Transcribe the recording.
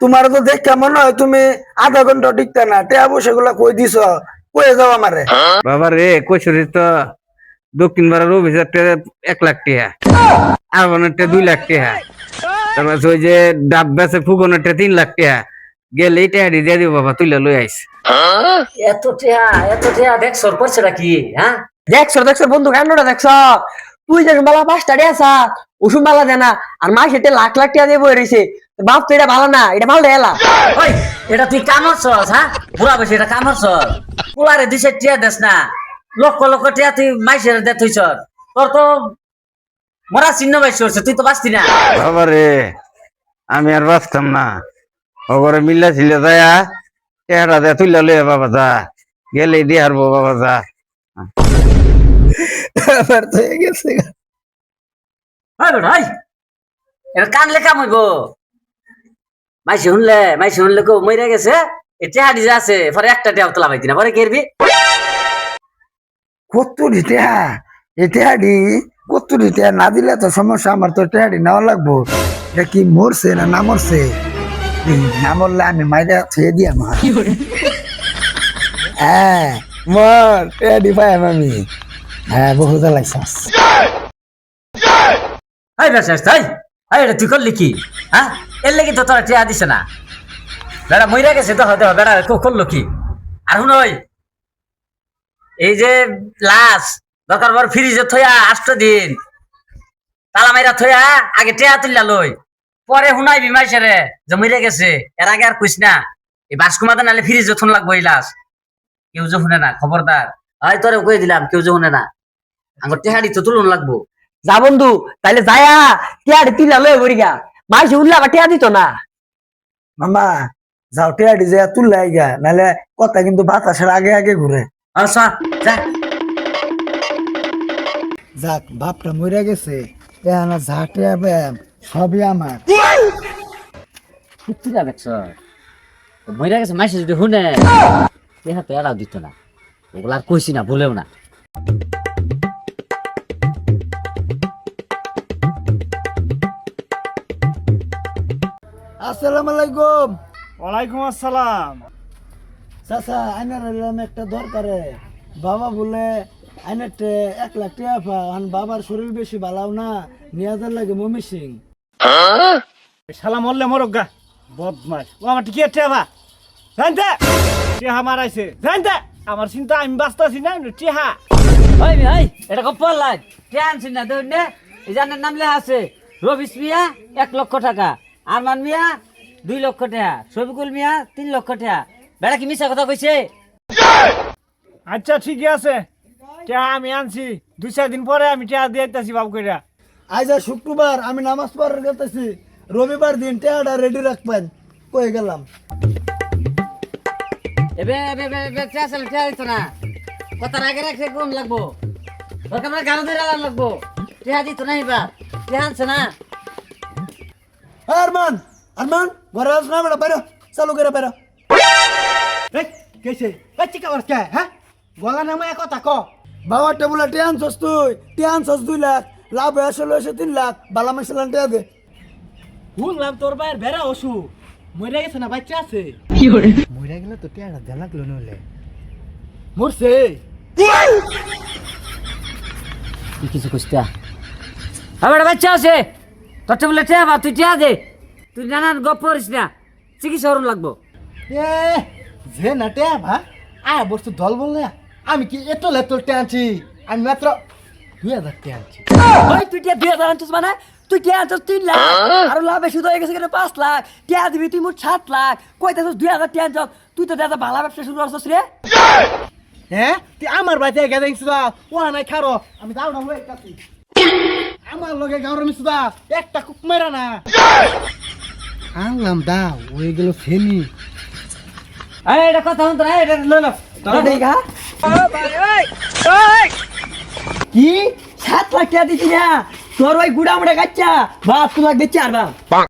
তোমার তো দেখ কেমন হয় তুমি আধা ঘণ্টা টিকতে না। টেয়া বসে গুলা কই দিছ? কয়ে যাও আমারে। বাবা রে কৈশোরী তো দক্ষিণ পাড়ার অফিসারটা এক লাখ টাকা আর দুই লাখ টাকা তারপর ওই যে ডাব বেচে ফুকনেরটা তিন লাখ টাকা গেলে এই টাকা দিয়ে দিব বাবা তুইলে লই আইস। এত টিয়া এত টিয়া দেখছ করছে নাকি হ্যাঁ? দেখছ দেখছ বন্ধু কান্ডটা দেখছ? তুই যে মেলা পাঁচটা ডে আসা ওষুধ মেলা দেয় না আর মা সেটা লাখ লাখ টিয়া দিয়ে বই রয়েছে বাপ তো এটা ভালো না এটা ভালো এলা। ওই এটা তুই কামর চস হ্যাঁ? বুড়া বেশি এটা কামর চল কুলারে দিছে টিয়া দেস না। লক্ষ লক্ষ টিয়া তুই মাইসের দে তুই চর তোর তো মরা চিহ্ন বাইশ হচ্ছে তুই তো বাঁচতি না। বাবা রে আমি আর বাঁচতাম না। ওগরে মিল্লা ছিল দেয়া তুইলে লই আয় বাবা যা। গেলে দিয়ে হারবো বাবা যা। এবার তো হয়ে গেছে হয় বেটা হয় এটা কানলে কাম হইব মাইসে শুনলে মাইসে শুনলে কো মইরা গেছে? এ টিয়া ডিজে আছে পরে একটা টিয়া তোলা পাইতি না পরে কেরবি কত টেয়া এ টেহাডি কত টেয়া না দিলে তো সমস্যা আমার তো টেহাডি নেওয়া লাগবো। এটা কি মরছে না না মরছে? না মরলে আমি মাইরা ছেড়ে দিয়ে আমার হ্যাঁ মর টেহাডি পাই আমি। হ্যাঁ বহুত লাগছাস হাই বেশ তাই হাই এটা তুই করলি কি? হ্যাঁ? এর লেগে তো তোরা টিয়া দিছে না। বেড়া মইরা গেছে তো হয়তো বেড়া করল কি? আর শুন ওই, এই যে লাশ দরকার পর ফ্রিজে থইয়া আষ্ট দিন। তালা মাইরা থইয়া আগে টিয়া তুললা লই। পরে শুনাই বিমাইছে যে মইরা গেছে, এর আগে আর কইস না। এই বাসকুমাতে নালে ফ্রিজে থন লাগবো এই লাশ। কেউ যে শুনে না, খবরদার। হয় তোরে কই দিলাম, কেউ যে শুনে না। আমার টেহাড়ি তো তুলন লাগবো। যা বন্ধু, তাইলে যায়া টিয়া তিলা লয়ে গড়িয়া মাইসে উল্লা বা টিয়া দিত না। মামা যাও টেহাডি যে তুললে আইগা নাহলে কথা কিন্তু বাতাসের আগে আগে ঘুরে। আচ্ছা যা যাক বাপটা মরে গেছে। এখানে ঝাঁটে সবই আমার। কুত্তিরা দেখছ? মইরা গেছে মাইসে যদি শুনে। দেহা তো এরাও দিত না। ওগুলা আর কইছি না ভুলেও না। আসসালামু আলাইকুম। ওয়ালাইকুম আসসালাম। চাচা আইনার হইলাম একটা দরকারে। বাবা বলে আইনারটে এক লাখ টাকা পা আন বাবার শরীর বেশি ভালাও না নিয়ে যার লাগে মমি সিং। শালা মরলে মরক গা। বদমাস ও আমার টিকে টেহা জানতে? টেহা মারাইছে। জানতে? আমার চিন্তা আমি বাঁচতেছি না টেহা। ওই ভাই এটা কপ্পল লাগ টেনশন না দেউন নে। এই জানের নাম লেখা আছে রবিস মিয়া এক লক্ষ টাকা। আরমান মিয়া দুই লক্ষ টাকা। শফিকুল মিয়া তিন লক্ষ টাকা। বেড়া কি মিশা কথা কইছে? আচ্ছা ঠিকই আছে। টেহা আমি আনছি। দুই চার দিন পরে আমি টেহা দিয়ে দিতেছি বাবু কইরা। আজ আর শুক্রবার আমি নামাজ পড়ার গেতেছি রবিবার দিন টেয়াটা রেডি রাখবেন। কয়ে গেলাম? এবে এবে এবে এবে টেয়া চলে দিত না। কথার আগে রাখলে কোন লাগবো। দরকার পড়লে গান ধরে লাগবো। টেয়া দিত না এবার। টেয়া আনছে না। আরমান আরমান ঘরে আস না বেটা বাইরো চালু করে বাইরো কেছে চিকা বরস কে হ্যাঁ গলা নামায় কথা ক বাবার টেবুলে টিয়ান ছস তুই টিয়ান ছস দুই লাখ লাভ আসলে হয়েছে তিন লাখ বালা মাসালান টিয়া দে শুনলাম তোর ভাইয়ের ভেড়া অসু মরে গেছে না বাচ্চা আছে মরে গেলে তো টিয়াটা দেয়া লাগল নইলে মরছে কি কিছু কইস্তা আমার বাচ্চা আছে তোর বলে টিয়া বা তুই টিয়া দে তুই নানান গপ করিস না। চিকিৎসা করুন লাগবো। এ যে না টেয়া ভা আ বস্তু দল বললে আমি কি এত লেতল টেয়াছি আমি মাত্র দুই হাজার টেয়াছি ওই তুই টিয়া দুই হাজার আনছিস মানে? তুই টিয়া আনছিস তিন লাখ। আর লাভ বেশি হয়ে গেছে কেন পাঁচ লাখ? টিয়া দিবি তুই মোট সাত লাখ। কইতাছিস দুই হাজার টিয়া আনছ? তুই তো দাদা ভালো ব্যবসা শুরু করছিস রে। হ্যাঁ তুই আমার বাড়িতে গেলে সুদা ও নাই খারো। আমি যাও না আমার লগে গাঁর মিসুদা একটা কুক মেরা না। আনলাম দা ওই গেল ফেনি এই এটা কথা হতো না এটা লই লো দেখা? কি? সাত লাখ টাকা দিছি না তোর ওই গুড়া মুড়া গাচ্চা বাপ তুই লাগবে চার বাপ।